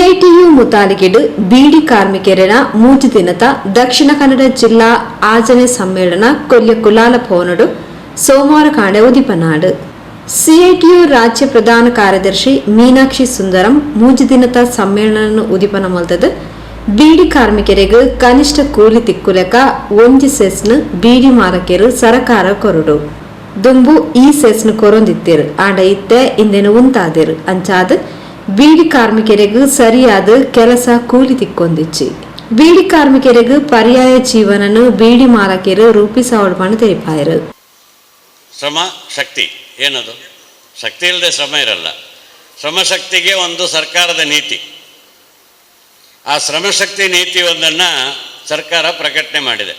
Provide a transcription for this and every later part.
CITU ಮುತಾಲಿಗೆಡು ಬೀಡಿ ಕಾರ್ಮಿಕರನ ಮೂಜು ದಿನದ ದಕ್ಷಿಣ ಕನ್ನಡ ಜಿಲ್ಲಾ ಆಜನೆ ಸಮ್ಮೇಳನ ಕೊಲ್ಯ ಕುಲಾಲ ಭವನಡು ಸೋಮವಾರ ಕಾಂಡೆ ಉದಿಪನಾಡು ಸಿಐಟಿಯು ರಾಜ್ಯ ಪ್ರಧಾನ ಕಾರ್ಯದರ್ಶಿ ಮೀನಾಕ್ಷಿ ಸುಂದರಂ ಮೂಜು ದಿನದ ಸಮ್ಮೇಳನ ಉದಿಪನ ಮಲ್ತದ. ಬೀಡಿ ಕಾರ್ಮಿಕರಿಗೆ ಕನಿಷ್ಠ ಕೂಲಿ ತಿಕ್ಕುಲೆಕ ಒಂಜಿ ಸೆಸ್ನ ಬೀಡಿ ಮಾಲಕರು ಸರಕಾರ ಕೊರಡು. ದುಂಬು ಈ ಸೆಸ್ನ ಕೊರೊಂದಿತ್ತೇರು. ಆಂಡ ಇತ್ತೆ ಇಂದೆನು ಉಂತಾದಿರು. ಅಂಚಾದ ಬೀಡಿ ಕಾರ್ಮಿಕರಿಗೂ ಸರಿಯಾದ ಕೆಲಸ ಕೂಲಿ ತಿಕ್ಕೊಂದಿಚ್ಚಿ ಬೀಡಿ ಕಾರ್ಮಿಕರಿಗೂ ಪರ್ಯಾಯ ಜೀವನನು ಬೀಡಿ ಮಾಲಕರು ರೂಪಿಸವಡ್ಪಣ ತೆರಿಪಾಯರು. ಶ್ರಮ, ಶಕ್ತಿ, ಏನದು? ಶಕ್ತಿ ಇಲ್ಲದೆ ಶ್ರಮ ಇರಲ್ಲ. ಶ್ರಮಶಕ್ತಿಗೆ ಒಂದು ಸರ್ಕಾರದ ನೀತಿ. ಆ ಶ್ರಮಶಕ್ತಿ ನೀತಿ ಒಂದನ್ನು ಸರ್ಕಾರ ಪ್ರಕಟಣೆ ಮಾಡಿದೆ.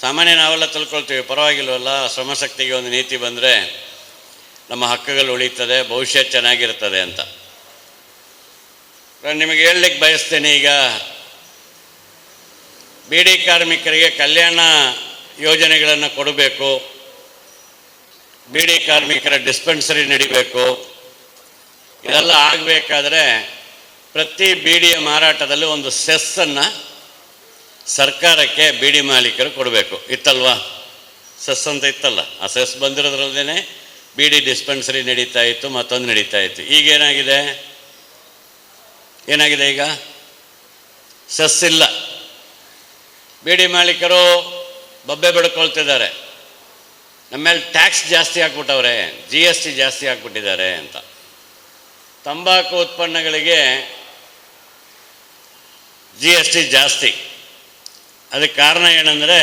ಸಾಮಾನ್ಯ ನಾವೆಲ್ಲ ತಿಳ್ಕೊಳ್ತೀವಿ, ಪರವಾಗಿಲ್ವಲ್ಲ? ಶ್ರಮಶಕ್ತಿಗೆ ಒಂದು ನೀತಿ ಬಂದರೆ ನಮ್ಮ ಹಕ್ಕುಗಳು ಉಳಿತದೆ ಭವಿಷ್ಯ ಚೆನ್ನಾಗಿರ್ತದೆ ಅಂತ. ನಾನು ನಿಮಗೆ ಹೇಳಲಿಕ್ಕೆ ಬಯಸ್ತೇನೆ ಈಗ, ಬೀಡಿ ಕಾರ್ಮಿಕರಿಗೆ ಕಲ್ಯಾಣ ಯೋಜನೆಗಳನ್ನು ಕೊಡಬೇಕು, ಬೀಡಿ ಕಾರ್ಮಿಕರ ಡಿಸ್ಪೆನ್ಸರಿ ನಡಿಬೇಕು, ಇದೆಲ್ಲ ಆಗಬೇಕಾದ್ರೆ ಪ್ರತಿ ಬೀಡಿಯ ಮಾರಾಟದಲ್ಲಿ ಒಂದು ಸೆಸ್ಸನ್ನು ಸರ್ಕಾರಕ್ಕೆ ಬೀಡಿ ಮಾಲೀಕರು ಕೊಡಬೇಕು. ಇತ್ತಲ್ವಾ? ಸೆಸ್ ಅಂತ ಇತ್ತಲ್ಲ. ಆ ಸೆಸ್ ಬಂದಿರೋದ್ರಲ್ಲೇ ಡಿ ಡಿಸ್ಪೆನ್ಸರಿ ನಡೀತಾ ಇತ್ತು, ಮತ್ತೊಂದು ನಡೀತಾ ಇತ್ತು. ಈಗ ಏನಾಗಿದೆ? ಈಗ? ಸಸ್ಸಿಲ್ಲ ಬೀಡಿ ಮಾಲೀಕರು ಬಬ್ಬೆ ಬಡ್ಕೊಳ್ತಿದ್ದಾರೆ. ನಮ್ಮ ಮೇಲೆ ಟ್ಯಾಕ್ಸ್ ಜಾಸ್ತಿ ಹಾಕ್ಬಿಟ್ಟವ್ರೆ ಜಿ ಎಸ್ ಟಿ ಜಾಸ್ತಿ ಹಾಕ್ಬಿಟ್ಟಿದ್ದಾರೆ ಅಂತ. ತಂಬಾಕು ಉತ್ಪನ್ನಗಳಿಗೆ ಜಿ ಎಸ್ ಟಿ ಜಾಸ್ತಿ. ಅದಕ್ಕೆ ಕಾರಣ ಏನಂದರೆ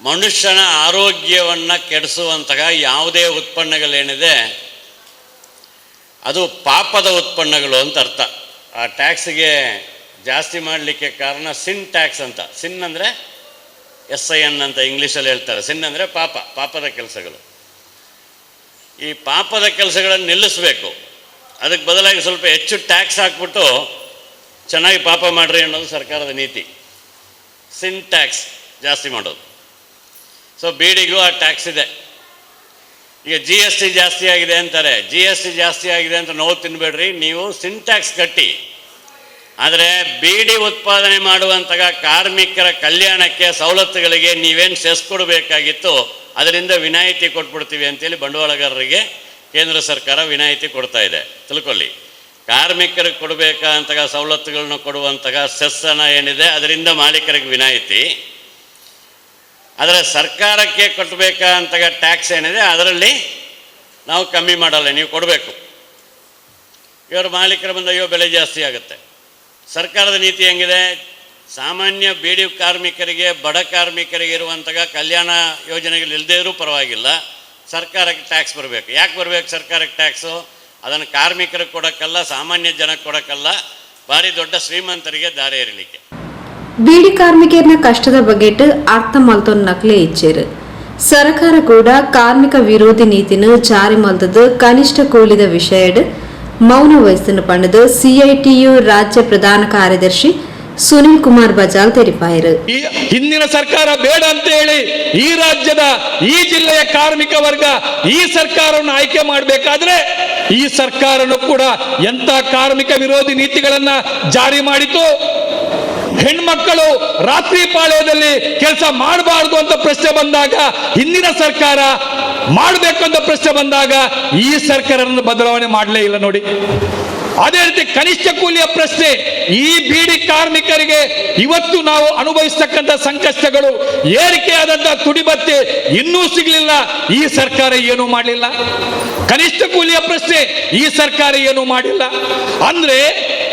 ಮನುಷ್ಯನ ಆರೋಗ್ಯವನ್ನು ಕೆಡಿಸುವಂತಹ ಯಾವುದೇ ಉತ್ಪನ್ನಗಳೇನಿದೆ, ಅದು ಪಾಪದ ಉತ್ಪನ್ನಗಳು ಅಂತ ಅರ್ಥ. ಆ ಟ್ಯಾಕ್ಸ್ಗೆ ಜಾಸ್ತಿ ಮಾಡಲಿಕ್ಕೆ ಕಾರಣ ಸಿನ್ ಟ್ಯಾಕ್ಸ್ ಅಂತ. ಸಿನ್ ಅಂದರೆ ಎಸ್ ಐ ಎನ್ ಅಂತ ಇಂಗ್ಲೀಷಲ್ಲಿ ಹೇಳ್ತಾರೆ. ಸಿನ್ ಅಂದರೆ ಪಾಪ, ಪಾಪದ ಕೆಲಸಗಳು. ಈ ಪಾಪದ ಕೆಲಸಗಳನ್ನು ನಿಲ್ಲಿಸಬೇಕು. ಅದಕ್ಕೆ ಬದಲಾಗಿ ಸ್ವಲ್ಪ ಹೆಚ್ಚು ಟ್ಯಾಕ್ಸ್ ಹಾಕ್ಬಿಟ್ಟು ಚೆನ್ನಾಗಿ ಪಾಪ ಮಾಡ್ರಿ ಅನ್ನೋದು ಸರ್ಕಾರದ ನೀತಿ. ಸಿನ್ ಟ್ಯಾಕ್ಸ್ ಜಾಸ್ತಿ ಮಾಡೋದು. ಸೊ ಬೀಡಿಗೂ ಆ ಟ್ಯಾಕ್ಸ್ ಇದೆ. ಈಗ ಜಿ ಎಸ್ ಟಿ ಜಾಸ್ತಿ ಆಗಿದೆ ಅಂತಾರೆ. ಜಿ ಎಸ್ ಟಿ ಜಾಸ್ತಿ ಆಗಿದೆ ಅಂತ ನೋವು ತಿನ್ಬೇಡ್ರಿ. ನೀವು ಸಿಂಟ್ಯಾಕ್ಸ್ ಕಟ್ಟಿ. ಆದರೆ ಬೀಡಿ ಉತ್ಪಾದನೆ ಮಾಡುವಂತಹ ಕಾರ್ಮಿಕರ ಕಲ್ಯಾಣಕ್ಕೆ ಸವಲತ್ತುಗಳಿಗೆ ನೀವೇನು ಸೆಸ್ ಕೊಡಬೇಕಾಗಿತ್ತು, ಅದರಿಂದ ವಿನಾಯಿತಿ ಕೊಟ್ಬಿಡ್ತೀವಿ ಅಂತೇಳಿ ಬಂಡವಾಳಗಾರರಿಗೆ ಕೇಂದ್ರ ಸರ್ಕಾರ ವಿನಾಯಿತಿ ಕೊಡ್ತಾ ಇದೆ. ತಿಳ್ಕೊಳ್ಳಿ. ಕಾರ್ಮಿಕರಿಗೆ ಕೊಡಬೇಕಾದಂತಹ ಸವಲತ್ತುಗಳನ್ನು ಕೊಡುವಂತಹ ಸೆಸ್ಸನ್ನು ಏನಿದೆ, ಅದರಿಂದ ಮಾಲೀಕರಿಗೆ ವಿನಾಯಿತಿ. ಆದರೆ ಸರ್ಕಾರಕ್ಕೆ ಕಟ್ಟಬೇಕಂತ ಟ್ಯಾಕ್ಸ್ ಏನಿದೆ, ಅದರಲ್ಲಿ ನಾವು ಕಮ್ಮಿ ಮಾಡಲ್ಲ, ನೀವು ಕೊಡಬೇಕು. ಇವರ ಮಾಲೀಕರು ಬಂದ ಅಯ್ಯೋ, ಬೆಲೆ ಜಾಸ್ತಿ ಆಗುತ್ತೆ. ಸರ್ಕಾರದ ನೀತಿ ಹೆಂಗಿದೆ? ಸಾಮಾನ್ಯ ಬೀಡಿ ಕಾರ್ಮಿಕರಿಗೆ, ಬಡ ಕಾರ್ಮಿಕರಿಗೆ ಇರುವಂತಹ ಕಲ್ಯಾಣ ಯೋಜನೆಗಳು ಇಲ್ಲದೇ ಇರೂ ಪರವಾಗಿಲ್ಲ. ಸರ್ಕಾರಕ್ಕೆ ಟ್ಯಾಕ್ಸ್ ಬರಬೇಕು. ಯಾಕೆ ಬರಬೇಕು ಸರ್ಕಾರಕ್ಕೆ ಟ್ಯಾಕ್ಸು ಅದನ್ನು ಕಾರ್ಮಿಕರಿಗೆ ಕೊಡೋಕ್ಕಲ್ಲ, ಸಾಮಾನ್ಯ ಜನಕ್ಕೆ ಕೊಡೋಕ್ಕಲ್ಲ. ಭಾರಿ ದೊಡ್ಡ ಶ್ರೀಮಂತರಿಗೆ ದಾರಿ ಇರಲಿಕ್ಕೆ ಬೀಡಿ ಕಾರ್ಮಿಕರನ ಕಷ್ಟದ ಬಗೆಟ್ ಅರ್ಥ ಮಲ್ತೊಂದು ನಕ್ಲೆ ಇಚ್ಚೇರು. ಸರ್ಕಾರ ಕೂಡ ಕಾರ್ಮಿಕ ವಿರೋಧಿ ನೀತಿನ ಜಾರಿ ಮಲ್ತದು ಕನಿಷ್ಠ ಕೂಲಿದ ವಿಷಯಡ್ ಮೌನ ವಹಿಸಿನ ಪಂಡದು ಸಿಐಟಿಯು ರಾಜ್ಯ ಪ್ರಧಾನ ಕಾರ್ಯದರ್ಶಿ ಸುನಿಲ್ ಕುಮಾರ್ ಬಜಾಲ್ ತೆರಿಪಾಯರು. ಹಿಂದಿನ ಸರ್ಕಾರ ಬೇಡ ಅಂತ ಹೇಳಿ ಈ ರಾಜ್ಯದ, ಈ ಜಿಲ್ಲೆಯ ಕಾರ್ಮಿಕ ವರ್ಗ ಈ ಸರ್ಕಾರವನ್ನು ಆಯ್ಕೆ ಮಾಡಬೇಕಾದ್ರೆ ಈ ಸರ್ಕಾರನು ಕೂಡ ಎಂತ ಕಾರ್ಮಿಕ ವಿರೋಧಿ ನೀತಿಗಳನ್ನ ಜಾರಿ ಮಾಡಿತು ಹೆಣ್ಮಕ್ಕಳು ರಾತ್ರಿ ಪಾಳ್ಯದಲ್ಲಿ ಕೆಲಸ ಮಾಡಬಾರದು ಅಂತ ಪ್ರಶ್ನೆ ಬಂದಾಗ, ಹಿಂದಿನ ಸರ್ಕಾರ ಮಾಡಬೇಕು ಅಂತ ಪ್ರಶ್ನೆ ಬಂದಾಗ, ಈ ಸರ್ಕಾರವನ್ನು ಬದಲಾವಣೆ ಮಾಡಲೇ ಇಲ್ಲ ನೋಡಿ. ಅದೇ ರೀತಿ ಕನಿಷ್ಠ ಕೂಲಿಯ ಪ್ರಶ್ನೆ, ಈ ಬೀಡಿ ಕಾರ್ಮಿಕರಿಗೆ ಇವತ್ತು ನಾವು ಅನುಭವಿಸ್ತಕ್ಕಂಥ ಸಂಕಷ್ಟಗಳು ಏರಿಕೆಯಾದಂತಹ ತುಡಿಬತ್ತೆ ಇನ್ನೂ ಸಿಗಲಿಲ್ಲ, ಈ ಸರ್ಕಾರ ಏನು ಮಾಡಲಿಲ್ಲ. ಕನಿಷ್ಠ ಕೂಲಿಯ ಪ್ರಶ್ನೆ, ಈ ಸರ್ಕಾರ ಏನು ಮಾಡಿಲ್ಲ. ಅಂದ್ರೆ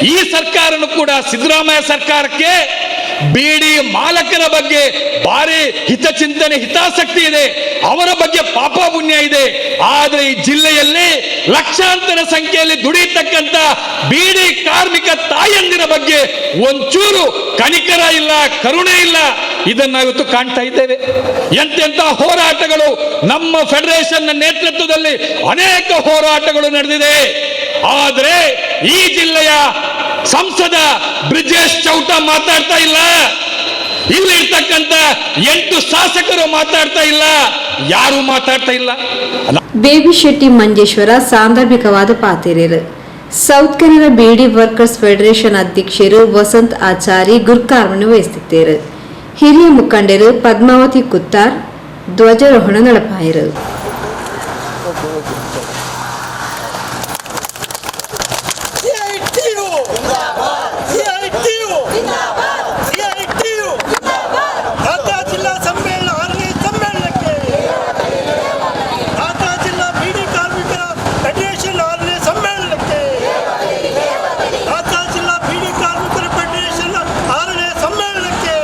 ಈ ಸರ್ಕಾರನು ಕೂಡ ಸಿದ್ದರಾಮಯ್ಯ ಸರ್ಕಾರಕ್ಕೆ ಬೀಡಿ ಮಾಲಕರ ಬಗ್ಗೆ ಭಾರಿ ಹಿತಚಿಂತನೆ ಹಿತಾಸಕ್ತಿ ಇದೆ. ಅವರ ಬಗ್ಗೆ ಪಾಪ ಪುಣ್ಯ ಇದೆ. ಆದ್ರೆ ಈ ಜಿಲ್ಲೆಯಲ್ಲಿ ಲಕ್ಷಾಂತರ ಸಂಖ್ಯೆಯಲ್ಲಿ ದುಡಿಯತಕ್ಕಂತ ಬೀಡಿ ಕಾರ್ಮಿಕ ತಾಯಂದಿರ ಬಗ್ಗೆ ಒಂಚೂರು ಕನಿಕರ ಇಲ್ಲ, ಕರುಣೆ ಇಲ್ಲ. ಇದನ್ನ ಇವತ್ತು ಕಾಣ್ತಾ ಇದ್ದೇವೆ. ಎಂತೆಂತ ಹೋರಾಟಗಳು ನಮ್ಮ ಫೆಡರೇಷನ್ ನೇತೃತ್ವದಲ್ಲಿ ಅನೇಕ ಹೋರಾಟಗಳು ನಡೆದಿದೆ. ಆದ್ರೆ ಈ ಜಿಲ್ಲೆಯ ಸಂಸದ ಬ್ರಿಜೇಶ್ ಚೌಟ ಮಾತಾಡ್ತಾ ಇಲ್ಲ. ಇಲ್ಲಿರ್ತಕ್ಕಂಥ ಎಂಟು ಶಾಸಕರು ಮಾತಾಡ್ತಾ ಇಲ್ಲ. ಯಾರು ಮಾತಾಡ್ತಾ ಇಲ್ಲ. ಬೇಬಿ ಶೆಟ್ಟಿ ಮಂಜೇಶ್ವರ ಸಾಂದರ್ಭಿಕವಾದ ಪಾತಿರೇರು south Kannada beedi workers federation ಅಧ್ಯಕ್ಷರು ವಸಂತ್ ಆಚಾರಿ ಗುರ್ಕಾರ್ಮನ್ನು ವಹಿಸುತ್ತಿದ್ದರು. ಹಿರಿಯ ಮುಖಂಡರು ಪದ್ಮಾವತಿ ಕುತ್ತಾರ್, ಧ್ವಜಾರೋಹಣ ನಡಪಾಯಿರು CITU! CITU! CITU! ಢಾಕಾ ಜಿಲ್ಲಾ ಸಮ್ಮೇಳನ ಆರನೇ ಸಮ್ಮೇಳನಕ್ಕೆ ಢಾಕಾ ಜಿಲ್ಲಾ ಬೀಡಿ ಕಾರ್ಮಿಕರ ಫೆಡರೇಷನ್ ಆರನೇ ಸಮ್ಮೇಳನಕ್ಕೆ ಢಾಕಾ ಜಿಲ್ಲಾ ಬೀಡಿ ಕಾರ್ಮಿಕರ ಫೆಡರೇಷನ್ ಆರನೇ ಸಮ್ಮೇಳನಕ್ಕೆ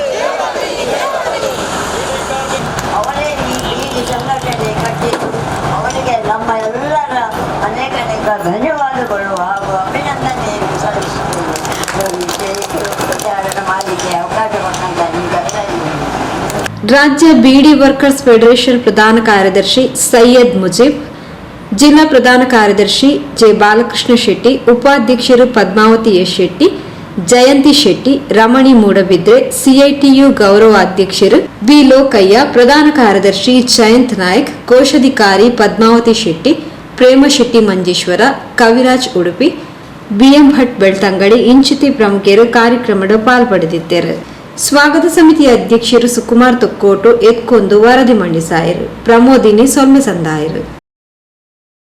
ಅವರೇ ಈ ಈ ಸಂಘಟನೆ ಕಟ್ಟಿದ್ದು ಅವರಿಗೆ ನಮ್ಮ ಎಲ್ಲರ ಅನೇಕ ಅನೇಕ ಧನ್ಯವಾದಗಳು ಹಾಗೂ ಅಭಿನಂದನೆ ಸಲ್ಲಿಸುತ್ತೇವೆ ಈ ಪ್ರಚಾರ ಮಾಡಲಿಕ್ಕೆ ಅವಕಾಶ ಕೊಟ್ಟಂತ ನಿಮಗೆಲ್ಲರಿಗೂ ರಾಜ್ಯ ಬಿಡಿ ವರ್ಕರ್ಸ್ ಫೆಡರೇಷನ್ ಪ್ರಧಾನ ಕಾರ್ಯದರ್ಶಿ ಸೈಯದ್ ಮುಜೀಬ್, ಜಿಲ್ಲಾ ಪ್ರಧಾನ ಕಾರ್ಯದರ್ಶಿ ಜೆ ಬಾಲಕೃಷ್ಣ ಶೆಟ್ಟಿ, ಉಪಾಧ್ಯಕ್ಷರು ಪದ್ಮಾವತಿ ಎಸ್ ಶೆಟ್ಟಿ, ಜಯಂತಿ ಶೆಟ್ಟಿ, ರಮಣಿ ಮೂಡಬಿದ್ರೆ, ಸಿಐಟಿಯು ಗೌರವ ಅಧ್ಯಕ್ಷರು ಬಿ ಲೋಕಯ್ಯ, ಪ್ರಧಾನ ಕಾರ್ಯದರ್ಶಿ ಜಯಂತ್ ನಾಯಕ್, ಕೋಶಾಧಿಕಾರಿ ಪದ್ಮಾವತಿ ಶೆಟ್ಟಿ, ಪ್ರೇಮ ಶೆಟ್ಟಿ ಮಂಜೇಶ್ವರ, ಕವಿರಾಜ್ ಉಡುಪಿ, ಬಿಎಂ ಭಟ್ ಬೆಳ್ತಂಗಡಿ, ಇಂಚಿತಿ ಪ್ರಮುಖರು ಕಾರ್ಯಕ್ರಮದ ಪಾಲ್ಪಡೆದಿದ್ದರು. ಸ್ವಾಗತ ಸಮಿತಿ ಅಧ್ಯಕ್ಷರು ಸುಕುಮಾರ್ ತೊಕ್ಕೋಟು ಎತ್ಕೊಂದು ವರದಿ ಮಂಡಿಸಾಯರು ಪ್ರಮೋದಿನಿ ಸೊಲ್ಮೆ ಸಂದಾಯರು.